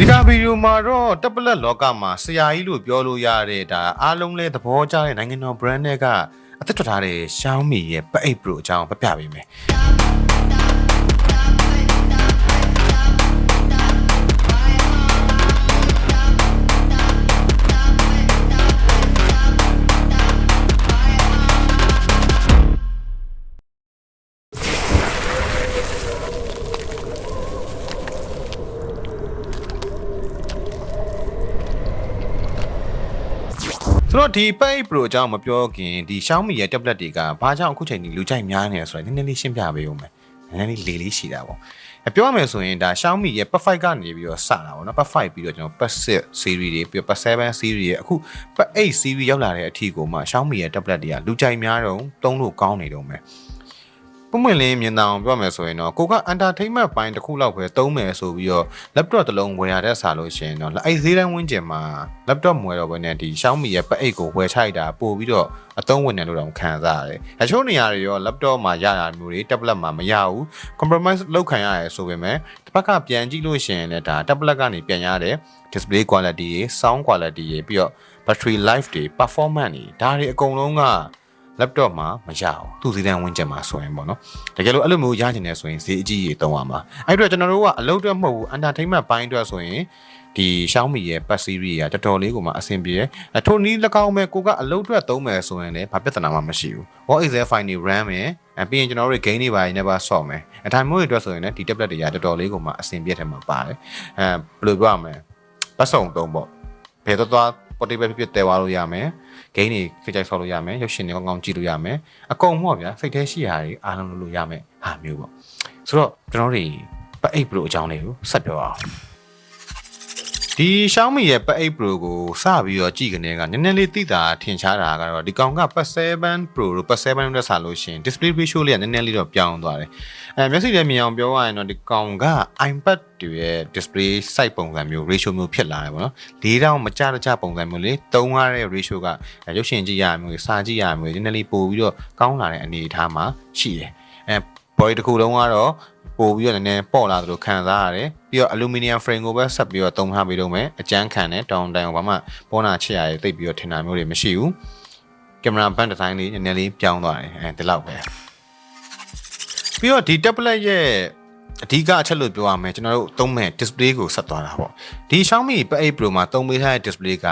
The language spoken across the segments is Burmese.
ဒီကဗီဒီယိုမှာတော့တပ်ပလက်လောကမှာဆရာကြီးလို့ပြောလို့ရတဲ့ဒါအားလုံးလဲသဘောကျတဲ့နိုင်ငံတော် brand တွေကအသက်ထွက်ထားတဲ့ Xiaomi ရဲ့ပအိတ် Pro အကြောင်းပြပြပေးမယ် ဆိုတော့ဒီပအိတ် Pro အကြောင်းမပြောခင်ဒီ Xiaomi ရဲ့ tablet တွေကဘာကြောင့်အခုချိန်ကြီးလူကြိုက်များနေလဲဆိုတော့နည်းနည်းလေးရှင်းပြပေးဦးမယ်နည်းနည်းလေးလေးလေးရှိတာပေါ့အပြောရမယ်ဆိုရင်ဒါ Xiaomi ရဲ့ Pad 5ကနေပြီးတော့စတာပေါ့နော် Pad 5ပြီးတော့ကျွန်တော် Pad 6 series တွေပြီးတော့ Pad 7 series တွေအခု Pad 8 series ရောက်လာတဲ့အထိကိုမှ Xiaomi ရဲ့ tablet တွေကလူကြိုက်များတော့သုံးလို့ကောင်းနေတော့မယ် ပုံမှန်လင်းမြင်တောင်ပြောမယ်ဆိုရင်တော့ကိုက entertainment ပိုင်းတစ်ခုလောက်ပဲသုံးမယ်ဆိုပြီးတော့ laptop တစ်လုံးဝယ်ရတဲ့ဆာလို့ရှိရင်တော့အဲ့ဈေးတန်းဝန်းကျင်မှာ laptop မဝယ်တော့ဘဲနဲ့ဒီ Xiaomi ရဲ့ပတ်အိတ်ကိုဝယ်ချိုက်တာပို့ပြီးတော့အသုံးဝင်တယ်လို့တော့ခံစားရတယ်။အချို့နေရာတွေရော laptop မှာရတာမျိုးတွေ tablet မှာမရဘူး။ compromise လုပ်ခံရတယ်ဆိုပေမဲ့တစ်ဖက်ကပြန်ကြည့်လို့ရှိရင်လည်းဒါ tablet ကနေပြန်ရတဲ့ display quality တွေ sound quality တွေပြီးတော့ battery life တွေ performance တွေဒါတွေအကုန်လုံးက laptop မှာမရအောင်သူ့စီတန်းဝင်းကျင်မှာဆိုရင်ပေါ့နော်တကယ်လို့အဲ့လိုမျိုးရချင်တယ်ဆိုရင်ဈေးအကြီးကြီးသုံးရမှာအဲ့အတွက်ကျွန်တော်တို့ကအလုပ်အတွက်မဟုတ်ဘူး entertainment ဘိုင်းအတွက်ဆိုရင်ဒီ Xiaomi ရဲ့ Pad series ကတော်တော်လေးကိုမှအဆင်ပြေတယ်အထိုနည်း၎င်းပဲကိုကအလုပ်အတွက်သုံးမယ်ဆိုရင်လည်းဘာပြဿနာမှမရှိဘူး What Excel file တွေ RAM မယ်အပြီးရင်ကျွန်တော်တို့ game တွေပါနေပါဆော့မယ်အထိုင်မျိုးတွေအတွက်ဆိုရင်လည်းဒီ tablet တွေကတော်တော်လေးကိုမှအဆင်ပြေတယ်မှာပါတယ်အဲဘယ်လိုပြောရမလဲပတ်စုံသုံးပေါ့ဘယ်တော့သွား portable ဖြစ်ဖြစ်တဲသွားလို့ရမယ်ဂိမ်းတွေဖိကြိုက်ဆောက်လို့ရမယ်ရုပ်ရှင်တွေကောင်းကောင်းကြည့်လို့ရမယ်အကုန်မော့ဗျာစိတ်ထဲရှိရာတွေအားလုံးလုပ်လို့ရမယ်ဟာမျိုးပေါ့ဆိုတော့ကျွန်တော်တို့ပတ်အိတ် Pro အကြောင်းလေးကိုဆက်ပြောအောင် ဒီ Xiaomi ရဲ့ပတ်အိတ် Pro ကိုစပြီးတော့ကြည့်ကနေကနည်းနည်းလေးသိတာထင်ရှားတာကတော့ဒီကောင်ကပတ်7 Pro တို့ပတ်7နဲ့ဆက်လို့ရှိရင် display ratio လေးကနည်းနည်းလေးတော့ပြောင်းသွားတယ်အဲမျက်စိထဲမြင်အောင်ပြောရရင်တော့ဒီကောင်က iPad တွေရဲ့ display size ပုံစံမျိုး ratio မျိုးဖြစ်လာတယ်ပေါ့နော်၄တောင်မကြတကြပုံစံမျိုးလေးသုံးရတဲ့ ratio ကရုပ်ရှင်ကြည့်ရမျိုးစာကြည့်ရမျိုးနည်းနည်းလေးပို့ပြီးတော့ကောင်းလာတဲ့အနေအထားမှာရှိတယ်အဲ body တစ်ခုလုံးကတော့ပို့ပြီးတော့နည်းနည်းပေါ့လာသလိုခံစားရတယ်ပြီးတော့ aluminum frame ကိုပဲဆက်ပြီးတော့သုံးထားပြီးတော့မယ်အကျန်းခံတဲ့တောင်တိုင်ကိုဘာမှပေါ်နာချစ်ရည်တိတ်ပြီးတော့ထင်တာမျိုးတွေမရှိဘူးကင်မရာဘန်ဒီဇိုင်းလေးနည်းနည်းလေးပြောင်းသွားတယ်အဲဒီလောက်ပဲပြီးတော့ဒီ tablet ရဲ့ အဓိကအချက်လို့ပြောရမယ်ကျွန်တော်တို့သုံးမဲ့ display ကိုဆက်သွားတာပေါ့ဒီ Xiaomi Pad 8 Pro မှာသုံးပေးထားတဲ့ display က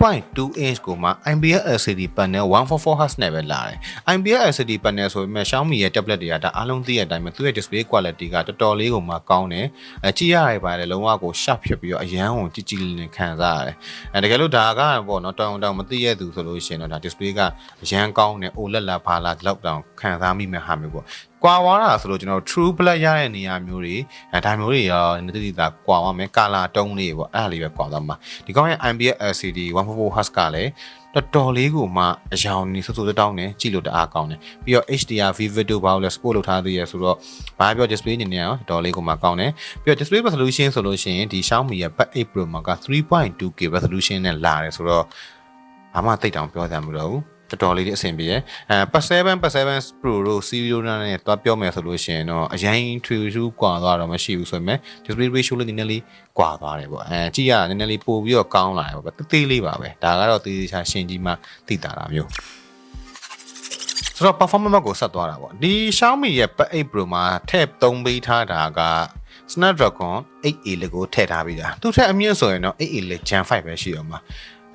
11.2 inch ကိုမှ IPS LCD panel 144Hz နဲ့ပဲလာတယ် IPS LCD panel ဆိုပေမဲ့ Xiaomi ရဲ့ tablet တွေကဒါအားလုံးသိတဲ့အတိုင်းပဲသူရဲ့ display quality ကတော်တော်လေးကိုမှကောင်းတယ်အဲကြည့်ရရပါတယ်လုံးဝကို sharp ဖြစ်ပြီးတော့အရန်ကိုကြည်ကြည်လင်လင်ခံစားရတယ်အဲတကယ်လို့ဒါကပေါ့နော်တောင်တောင်မသိရသူဆိုလို့ရှိရင်တော့ဒါ display ကအရန်ကောင်းတယ် OLED လာဘာလာလောက်တောင်ခံစားမိမဲ့ဟာမျိုးပေါ့ကွာဝါတာဆိုလို့ကျွန်တော် true black ရတဲ့နေရာမျိုးတွေအဲဒါမျိုးတွေရောနတိတိသာကွာဝါမယ်ကာလာတုံးလေးပေါ့အဲ့ဒါလေးပဲကွာသွားမှာဒီကောင်းရဲ့ IPS LCD 144Hz ကလည်းတော်တော်လေးကိုမှအယောင်နေဆူဆူတောင်းနေကြည့်လို့တအားကောင်းတယ်ပြီးတော့ HDR video ဘာလို့လဲ sport လုပ်ထားသေးရဆိုတော့ဘာပြော display အနေနဲ့ရောတော်တော်လေးကိုမှကောင်းတယ်ပြီးတော့ display resolution ဆိုလို့ရှိရင်ဒီ Xiaomi ရဲ့ Pad 8 Pro မှာက 3.2K resolution နဲ့လာတယ်ဆိုတော့ဘာမှသိတောင်ပြောစရာမလိုဘူး တော်တော်လေးအဆင်ပြေရယ်အဲပတ်7ပတ်7 Pro တို့ Series နဲ့တွားပြောမယ်ဆိုလို့ရှိရင်တော့အရင်ထွေထူးကွာသွားတော့မရှိဘူးဆိုပေမဲ့ display ratio လေးနည်းနည်းလေးကွာသွားတယ်ပေါ့အဲကြည့်ရနည်းနည်းလေးပို့ပြီးတော့ကောင်းလာတယ်ပေါ့တေးသေးလေးပါပဲဒါကတော့တေးသေးချာရှင်းကြီးမှသိတာတာမျိုးဆိုတော့ performance ကိုဆက်သွားတာပေါ့ဒီ Xiaomi ရဲ့ Pad 8 Pro မှာထည့်သုံးပေးထားတာက Snapdragon 8A လေးကိုထည့်ထားပြီးတာသူထက်အမြင့်ဆိုရင်တော့ 8A လေး Gen 5ပဲရှိတော့မှာ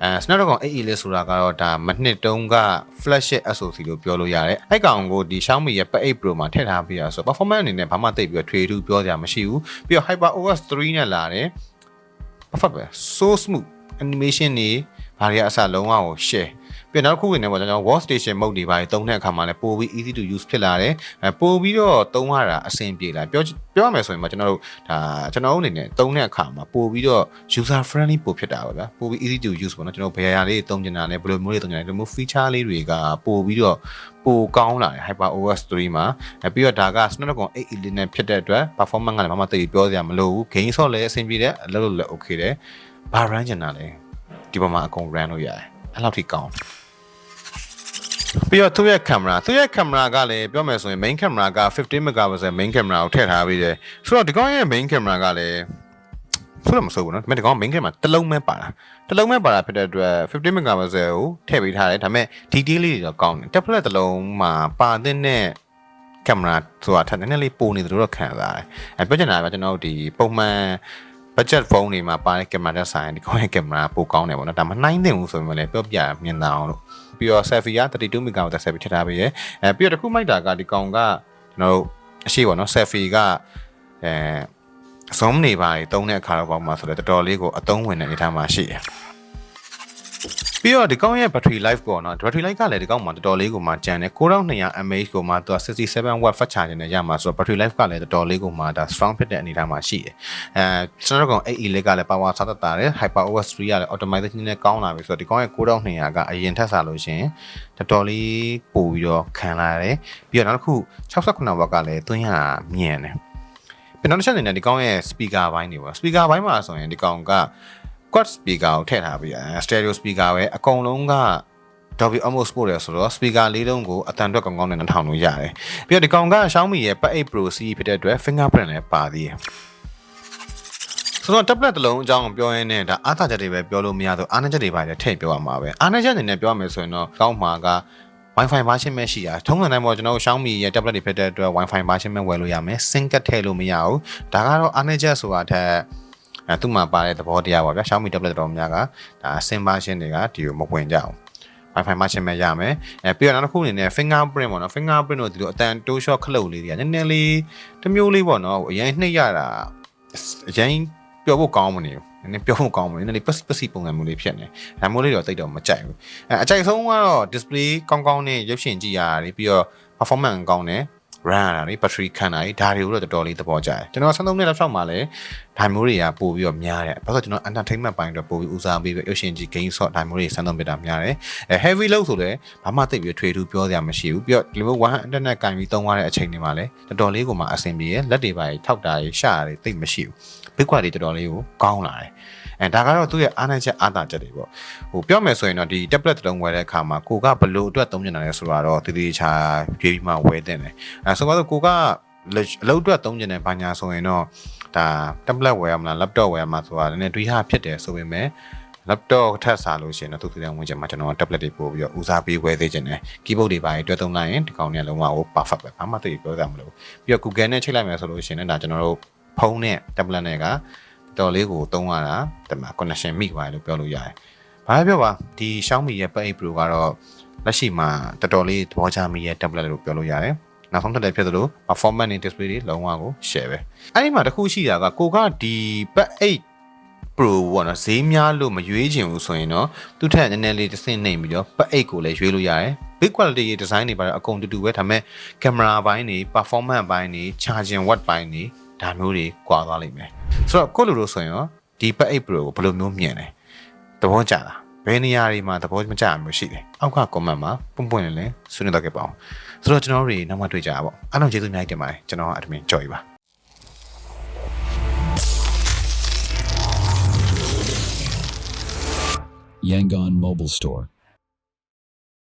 အဲ Snapdragon 8A လေးဆိုတာကတော့ဒါမနှစ်တုန်းက flagship SoC လို့ပြောလို့ရတယ်အဲ့ကောင်ကိုဒီ Xiaomi ရဲ့ Pad 8 Pro မှာထည့်ထားပြီးတာဆို performance အနေနဲ့ဘာမှသိပ်ပြီးတော့ထွေထူးပြောစရာမရှိဘူးပြီးတော့ HyperOS 3နဲ့လာတယ် perfect ပဲ so smooth animation တွေဘာတွေအစလုံးဝကို share ပြီးတော့နောက်တစ်ခုဝင်နေပေါ့ကျွန်တော် workstation mode တွေပါတုံးတဲ့အခါမှာလည်းပိုပြီး easy to use ဖြစ်လာတယ်အဲပိုပြီးတော့တုံးရတာအဆင်ပြေလာပြောပြောရမယ်ဆိုရင်မကျွန်တော်တို့ဒါကျွန်တော်တို့အနေနဲ့တုံးတဲ့အခါမှာပိုပြီးတော့ user friendly ပိုဖြစ်တာပါဗျာပိုပြီး easy to use ပေါ့နော်ကျွန်တော်ဘယ်ဟာလေးတုံးကျင်တာလဲဘယ်လိုမျိုးလေးတုံးကျင်တာလဲဒီမျိုး feature လေးတွေကပိုပြီးတော့ပိုကောင်းလာတယ် HyperOS 3မှာအဲပြီးတော့ဒါက Snapdragon 8 Elite နဲ့ဖြစ်တဲ့အတွက် performance ကလည်းမမသိပြောစရာမလိုဘူး game ဆော့လည်းအဆင်ပြေတယ်အလုပ်လုပ်လည်း okay တယ်ဘာ run ကျင်တာလဲဒီပေါ်မှာအကုန် run လို့ရတယ်အဲ့လောက်ထိကောင်း ပြီးတော့သူ့ရဲ့ camera သူ့ရဲ့ camera ကလည်းပြောမယ်ဆိုရင် main camera က50 megapixel main camera ကိုထည့်ထားပြီးတယ်ဆိုတော့ဒီကောင်ရဲ့ main camera ကလည်းဆိုတော့မဆိုးဘူးနော်ဒါပေမဲ့ဒီကောင် main game မှာတစ်လုံးပဲပါတာတစ်လုံးပဲပါတာဖြစ်တဲ့အတွက်50 megapixel ကိုထည့်ပေးထားတယ်ဒါပေမဲ့ detail လေးတွေတော့ကောင်းတယ် tablet တစ်လုံးမှာပါတဲ့နဲ့ကင်မရာဆိုတာထပ်နည်းနည်းလေးပိုနေတယ်လို့တော့ခံစားရတယ်အဲပြောချင်တာကကျွန်တော်တို့ဒီပုံမှန် budget phone တွေမှာပါတဲ့ကင်မရာတက်ဆိုင်ဒီကောင်ရဲ့ကင်မရာပိုကောင်းတယ်ပေါ့နော်ဒါမှနှိုင်းသင့်ဘူးဆိုရင်လည်းပြောပြမြင်သာအောင်လို့ပြီးတော့ selfie က32 megapixel selfie ထည့်ထားပေးရအဲပြီးတော့တစ်ခုမိုက်တာကဒီကောင်ကကျွန်တော်တို့အရှိပေါ့နော် selfie ကအဲ zoom နေပါလေတုံးတဲ့အခါတော့ပေါ့မှာဆိုတော့တော်တော်လေးကိုအသုံးဝင်တဲ့အနေအထားမှာရှိတယ် ပြီးတော့ဒီကောင်းရဲ့ battery life ပေါ့နော် battery life ကလည်းဒီကောင်းမှာတော်တော်လေးကိုမှကျန်တယ်9200 mAh ကိုမှသူက67 watt fast charging နဲ့ရမှာဆိုတော့ battery life ကလည်းတော်တော်လေးကိုမှဒါ strong ဖြစ်တဲ့အနေအထားမှာရှိတယ်အဲကျွန်တော်တို့ကောင် 8E လေးကလည်း power စားတတ်တာတယ် hyper os 3ကလည်း optimization နဲ့ကောင်းလာပြီဆိုတော့ဒီကောင်းရဲ့9200ကအရင်ထက်စားလို့ရှိရင်တော်တော်လေးပို့ပြီးတော့ခံလာရတယ်ပြီးတော့နောက်တစ်ခု68 watt ကလည်းသွင်းရမြင်တယ်ပြန်နောက်တစ်ချက်အနေနဲ့ဒီကောင်းရဲ့ speaker ဘိုင်းတွေပေါ့ speaker ဘိုင်းမှာဆိုရင်ဒီကောင်က quad speaker ကိုထည့်ထားပြီးရ stereo speaker ပဲအကုန်လုံးက Dolby Atmos ပို့တယ်ဆိုတော့ speaker လေးလုံးကိုအတန်အတွက်ကောင်းကောင်းနဲ့နှထောင်လို့ရတယ်။ပြီးတော့ဒီကောင်က Xiaomi ရဲ့ Pad 8 Pro C ဖြစ်တဲ့အတွက် fingerprint လည်းပါသေးတယ်။ဆိုတော့ tablet တစ်လုံးအကြောင်းပြောရင်းနဲ့ဒါအားသာချက်တွေပဲပြောလို့မရတော့အားနည်းချက်တွေပါလေထည့်ပြောရမှာပဲ။အားနည်းချက်အနေနဲ့ပြောရမယ်ဆိုရင်တော့ကောင်းမှာက Wi-Fi version ပဲရှိတာထုံးစံတိုင်းပေါ်ကျွန်တော်တို့ Xiaomi ရဲ့ tablet တွေဖြစ်တဲ့အတွက် Wi-Fi version ပဲဝယ်လို့ရမယ်။ SIM ကတ်ထည့်လို့မရဘူး။ဒါကတော့အားနည်းချက်ဆိုတာထက် အဲသူ့မှာပါတဲ့သဘောတရားပါဗျာ Xiaomi tablet တော်များကဒါ SIM version တွေကဒီကိုမဝင်ကြအောင် Wi-Fi version ပဲရမယ်အဲပြီးတော့နောက်တစ်ခုအနေနဲ့ fingerprint ပေါ့နော် fingerprint တို့ဒီလိုအတန်တိုး shot ခလုတ်လေးတွေကနည်းနည်းလေးတစ်မျိုးလေးပေါ့နော်အရင်နှိပ်ရတာအရင်ပျော်ဖို့ကောင်းမနေဘူးနည်းနည်းပြောဖို့ကောင်းမလို့နည်းနည်းပစီပစီပုံစံမျိုးလေးဖြစ်နေဒါမျိုးလေးတော့တိတ်တော့မကြိုက်ဘူးအဲအကြိုက်ဆုံးကတော့ display ကောင်းကောင်းနဲ့ရုပ်ရှင်ကြည့်ရတာတွေပြီးတော့ performance ကောင်းတယ် run ရတာလေ battery ခံတာတွေဒါတွေကိုတော့တော်တော်လေးသဘောကျတယ်ကျွန်တော်73နှစ်လောက်ရှောက်မှာလဲဒါမျိုးတွေကပို့ပြီးတော့များတယ်ဘာလို့ကျွန်တော် entertainment ပိုင်းတော့ပို့ပြီးဦးစားပေးပြီးရုပ်ရှင်ကြီး game shot ဒါမျိုးတွေ73ပြတာများတယ်အဲ heavy load ဆိုလဲဘာမှသိပြီးထွေထူးပြောစရာမရှိဘူးပြီးတော့ဒီလို one internet ကင်ပြီးသုံးရတဲ့အချိန်တွေမှာလဲတော်တော်လေးကိုမှအဆင်ပြေရလက်တွေပါထောက်တာတွေရှာတာတွေသိမရှိဘူး big quality တော်တော်လေးကိုကောင်းလာတယ် အဲဒါကတော့သူ့ရဲ့အားနည်းချက်အားသာချက်တွေပေါ့ဟိုပြောမယ်ဆိုရင်တော့ဒီ tablet တစ်လုံးဝယ်တဲ့အခါမှာကိုကဘလို့အတွက်သုံးနေတာလဲဆိုတော့တည်တည်ချာရွေးပြီးမှဝယ်တင်တယ်အဲဆိုတော့ကိုကအလုပ်အတွက်သုံးနေတယ်ဘာညာဆိုရင်တော့ဒါ tablet ဝယ်ရမလား laptop ဝယ်ရမှာဆိုတာနည်းနည်းတွေးဟာဖြစ်တယ်ဆိုပေမဲ့ laptop ထက်စားလို့ရှိရင်တော့သူသူတဲ့ဝင်ချင်မှာကျွန်တော် tablet တွေပို့ပြီးတော့ဦးစားပေးဝယ်သေးခြင်းတယ် keyboard တွေပါရင်တွဲသုံးလိုက်ရင်ဒီကောင်တွေကလုံးဝဟို perfect ပဲဘာမှသိပြောစရာမလိုပြီးတော့ Google နဲ့ချိန်လိုက်မယ်ဆိုလို့ရှိရင်လည်းဒါကျွန်တော်တို့ဖုန်းနဲ့ tablet နဲ့က တော်လေးကိုသုံးရတာဒီမှာ connection မိပါတယ်လို့ပြောလို့ရတယ်။ဘာပဲပြောပါဒီ Xiaomi ရဲ့ Pad 8 Pro ကတော့လက်ရှိမှာတော်တော်လေးသဘောကျမိရဲ့ tablet လို့ပြောလို့ရတယ်။နောက်ဆုံးတစ်လက်ဖြစ်သလို performance နဲ့ display တွေလုံးဝကို share ပဲ။အဲ့ဒီမှာတစ်ခုရှိတာကကိုကဒီ Pad 8 Pro ပေါ့နော်ဈေးများလို့မရွေးချင်ဘူးဆိုရင်တော့သူ့ထက်နည်းနည်းလေးတစ်ဆင့်နှိမ်ပြီးတော့ Pad 8ကိုလည်းရွေးလို့ရတယ် big quality ရဲ့ design တွေပါတော့အကုန်တူတူပဲဒါပေမဲ့ camera ဘိုင်းတွေ performance ဘိုင်းတွေ charging watt ဘိုင်းတွေဒါမျိုးတွေကွာသွားလိမ့်မယ်ဆိုတော့ကိုလိုလိုဆိုရင်ရောဒီ Pad 8 Pro ကိုဘယ်လိုမျိုးမြင်လဲသဘောကျလားဘယ်နေရာတွေမှာသဘောမကျမျိုးရှိတယ်အောက်က comment မှာပွန့်ပွန့်လင်းလင်းဆွေးနွေးတော့ခဲ့ပါအောင်ဆိုတော့ကျွန်တော်တို့တွေနောက်မှတွေ့ကြပါပေါ့အားလုံးကျေးဇူးအများကြီးတင်ပါတယ်ကျွန်တော်အဒမင်ကြော်ရပါ Yangon Mobile Store.